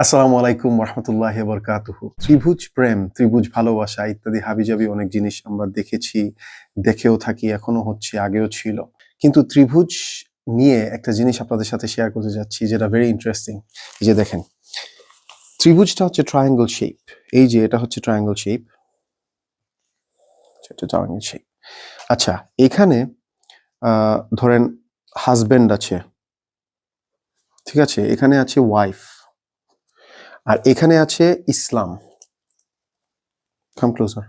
আসসালামু আলাইকুম রহমতুল্লাহ বরকাতুহু ত্রিভুজ প্রেম, ত্রিভুজ ভালোবাসা ইত্যাদি হাবিজাবি অনেক জিনিস আমরা দেখেছি, দেখেও থাকি, এখনও হচ্ছে, আগেও ছিল। কিন্তু ত্রিভুজ নিয়ে একটা জিনিস আপনাদের সাথে শেয়ার করতে যাচ্ছি যেটা ভেরি ইন্টারেস্টিং যে দেখেন, ত্রিভুজটা হচ্ছে ট্রায়াঙ্গল শেপ এই যে এটা হচ্ছে ট্রায়াঙ্গল শেপ ট্রায়াঙ্গল শেপ আচ্ছা এখানে ধরেন হাজবেন্ড আছে। ঠিক আছে, এখানে আছে ওয়াইফ আর এখানে আছে ইসলাম। কাম ক্লোজার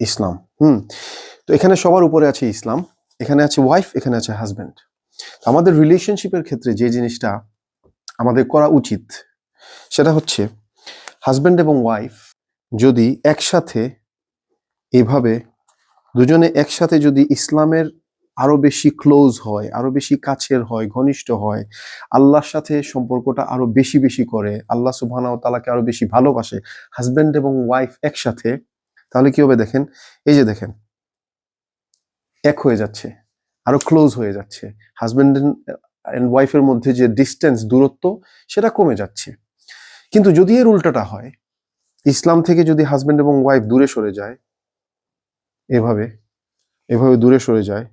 ইসলাম, হুম। তো এখানে সবার উপরে আছে ইসলাম, এখানে আছে ওয়াইফ এখানে আছে হাজব্যান্ড আমাদের রিলেশনশিপের ক্ষেত্রে যে জিনিসটা আমাদের করা উচিত, সেটা হচ্ছে হাজব্যান্ড এবং ওয়াইফ যদি একসাথে এভাবে দুজনে একসাথে যদি ইসলামের আরও বেশি ক্লোজ হয়, আরও বেশি কাছের হয়, ঘনিষ্ঠ হয়। আল্লাহর সাথে সম্পর্কটা আরও বেশি বেশি করে। আল্লাহ সুবহান তালাকে আরও বেশি ভালোবাসে। হাজব্যান্ড এবং ওয়াইফ একসাথে, তাহলে কি হবে দেখেন? এই যে দেখেন, এক হয়ে যাচ্ছে, আরও ক্লোজ হয়ে যাচ্ছে। হাজব্যান্ড এন্ড ওয়াইফের মধ্যে যে ডিস্টেন্স দূরত্ব, সেটা কমে যাচ্ছে। কিন্তু যদি এর উল্টাটা হয়, ইসলাম থেকে যদি হাজব্যান্ড এবং ওয়াইফ দূরে সরে যায়, এভাবে এভাবে দূরে সরে যায়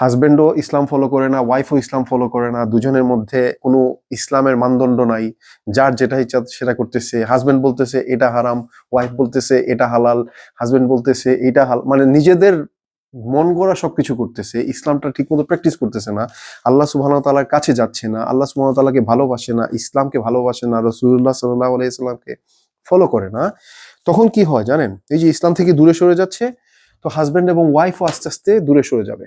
হাজবেন্ডও ইসলাম ফলো করে না ওয়াইফও ইসলাম ফলো করে না, দুজনের মধ্যে কোনো ইসলামের মানদণ্ড নাই। যার যেটা ইচ্ছা সেটা করতেছে। হাজবেন্ড বলতেছে, এটা হারাম। ওয়াইফ বলতেছে, এটা হালাল। হাজবেন্ড বলতেছে, এটা হাল মানে নিজেদের মন গড়া সবকিছু করতেছে। ইসলামটা ঠিক মতো প্র্যাকটিস করতেছে না। আল্লাহ সুবাহ তালার কাছে যাচ্ছে না। আল্লাহ সুবাহ তালাকে ভালোবাসে না, ইসলামকে ভালোবাসে না রসুল্লাহ সাল্লাহ আলাইসাল্লামকে ফলো করে না। তখন কি হয় জানেন? এই যে ইসলাম থেকে দূরে সরে যাচ্ছে, তো হাজবেন্ড এবং ওয়াইফও আস্তে আস্তে দূরে সরে যাবে।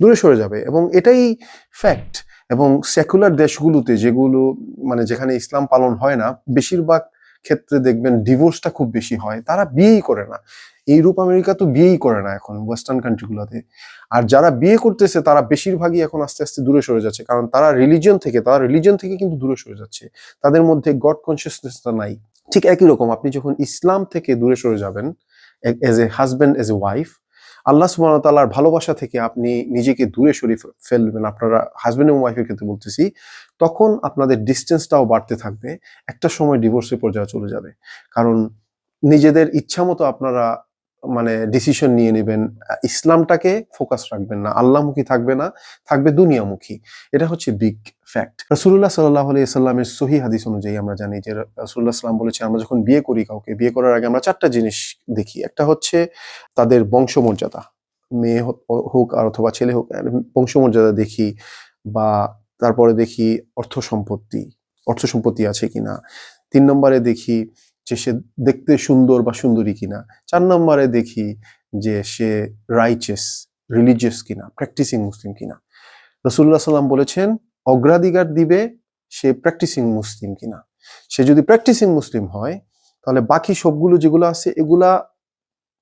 দূরে সরে যাবে। এবং এটাই ফ্যাক্ট এবং সেকুলার দেশগুলোতে যেগুলো মানে যেখানে ইসলাম পালন হয় না, বেশিরভাগ ক্ষেত্রে দেখবেন ডিভোর্সটা খুব বেশি হয়। তারা বিয়েই করে না। ইউরোপ আমেরিকা তো বিয়েই করে না এখন ওয়েস্টার্ন কান্ট্রিগুলোতে আর যারা বিয়ে করতেছে, তারা বেশিরভাগই এখন আস্তে আস্তে দূরে সরে যাচ্ছে। কারণ তারা রিলিজন থেকে, তারা রিলিজন থেকে কিন্তু দূরে সরে যাচ্ছে। তাদের মধ্যে গড কনসিয়াসনেসটা নাই। ঠিক একই রকম, আপনি যখন ইসলাম থেকে দূরে সরে যাবেন as a husband as a wife Allah সুবহানাহু তাল্লাহার ভালোবাসা থেকে আপনি নিজেকে দূরে সরিয়ে ফেলবেন। আপনারা হাজব্যান্ড এবং ওয়াইফের ক্ষেত্রে বলতেছি, তখন আপনাদের ডিস্টেন্সটাও বাড়তে থাকবে। একটা সময় ডিভোর্সের পর্যায়ে চলে যাবে। কারণ নিজেদের ইচ্ছা মতো আপনারা মানে ডিসিশন নিয়ে নেবেন। ইসলামটাকে ফোকাস রাখবেন না। আল্লাহমুখী থাকবে না, থাকবে দুনিয়ামুখী। এটা হচ্ছে বিগ ফ্যাক্ট রসুল্লাহ সাল্লাহ সাল্লামের সহি হাদিস অনুযায়ী আমরা জানি যে রসুল্লাহ সাল্লাম বলেছে, আমরা যখন বিয়ে করি কাউকে, বিয়ে করার আগে আমরা চারটা জিনিস দেখি। একটা হচ্ছে তাদের বংশমর্যাদা। মেয়ে হোক আর অথবা ছেলে হোক বংশমর্যাদা দেখি বা তারপরে দেখি অর্থ সম্পত্তি অর্থ সম্পত্তি আছে কিনা। তিন নম্বরে দেখি যে সে দেখতে সুন্দর বা সুন্দরী কিনা। চার নম্বরে দেখি যে সে রাইচেস রিলিজিয়াস কিনা প্র্যাকটিসিং মুসলিম কিনা। রসুল্লাহ সাল্লাম বলেছেন, অগ্রাধিকার দিবে সে প্র্যাকটিসিং মুসলিম কিনা। সে যদি প্র্যাকটিসিং মুসলিম হয়, তাহলে বাকি সবগুলো যেগুলো আছে, এগুলা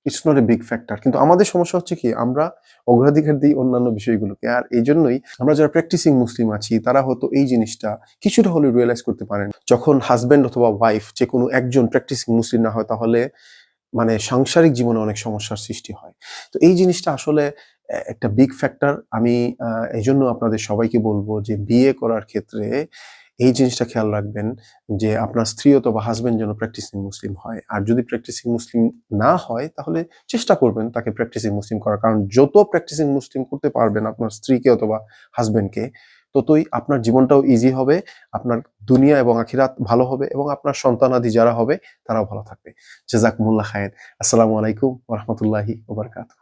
it's not a big factor কিন্তু আমাদের সমস্যা হচ্ছে কি, আমরা অগ্রাধিকার দিই অন্যান্য বিষয়গুলোকে। আর এই জন্যই আমরা যারা প্র্যাকটিসিং মুসলিম আছি, তারা হয়তো এই জিনিসটা কিছুটা হলে রিয়েলাইজ করতে পারেন। যখন হাজব্যান্ড অথবা ওয়াইফ যে কোনো একজন প্র্যাকটিসিং মুসলিম না হয়, তাহলে মানে সাংসারিক জীবনে অনেক সমস্যার সৃষ্টি হয়। তো এই জিনিসটা আসলে একটা বিগ ফ্যাক্টর আমি এই জন্য আপনাদের সবাইকে বলব যে বিয়ে করার ক্ষেত্রে এই জিনিসটা খেয়াল রাখবেন যে আপনার স্ত্রী অথবা হাজবেন্ড যেন প্র্যাকটিসিং মুসলিম হয়। আর যদি প্র্যাকটিসিং মুসলিম না হয়, তাহলে চেষ্টা করবেন তাকে প্র্যাকটিসিং মুসলিম করার। কারণ যত প্র্যাকটিসিং মুসলিম করতে পারবেন আপনার স্ত্রীকে অথবা হাজবেন্ডকে ততই আপনার জীবনটাও ইজি হবে, আপনার দুনিয়া এবং আখিরাত ভালো হবে এবং আপনার সন্তানাদি যারা হবে, তারাও ভালো থাকবে। জেজাকুমুল্লাহ খায়ের। আসসালামু আলাইকুম রহমতুল্লাহি ওবরকাত